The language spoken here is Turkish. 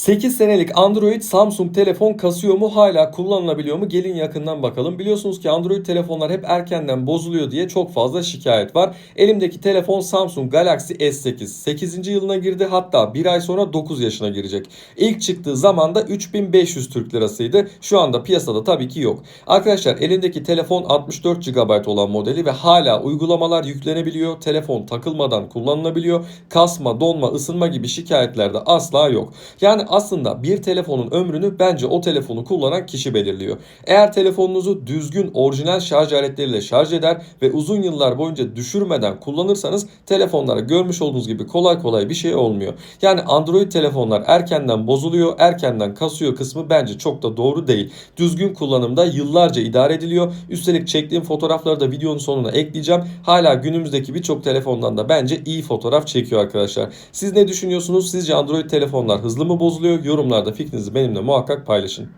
8 senelik Android Samsung telefon kasıyor mu hala kullanılabiliyor mu? Gelin yakından bakalım. Biliyorsunuz ki Android telefonlar hep erkenden bozuluyor diye çok fazla şikayet var. Elimdeki telefon Samsung Galaxy S8. 8. yılına girdi hatta bir ay sonra 9 yaşına girecek. İlk çıktığı zaman da 3500 Türk lirasıydı. Şu anda piyasada tabii ki yok. Arkadaşlar elindeki telefon 64 GB olan modeli ve hala uygulamalar yüklenebiliyor. Telefon takılmadan kullanılabiliyor. Kasma, donma, ısınma gibi şikayetlerde asla yok. Yani aslında bir telefonun ömrünü bence o telefonu kullanan kişi belirliyor. Eğer telefonunuzu düzgün orijinal şarj aletleriyle şarj eder ve uzun yıllar boyunca düşürmeden kullanırsanız telefonlara görmüş olduğunuz gibi kolay kolay bir şey olmuyor. Yani Android telefonlar erkenden bozuluyor, erkenden kasıyor kısmı bence çok da doğru değil. Düzgün kullanımda yıllarca idare ediliyor. Üstelik çektiğim fotoğrafları da videonun sonuna ekleyeceğim. Hala günümüzdeki birçok telefondan da bence iyi fotoğraf çekiyor arkadaşlar. Siz ne düşünüyorsunuz? Sizce Android telefonlar hızlı mı bozuluyor? Yorumlarda fikrinizi benimle muhakkak paylaşın.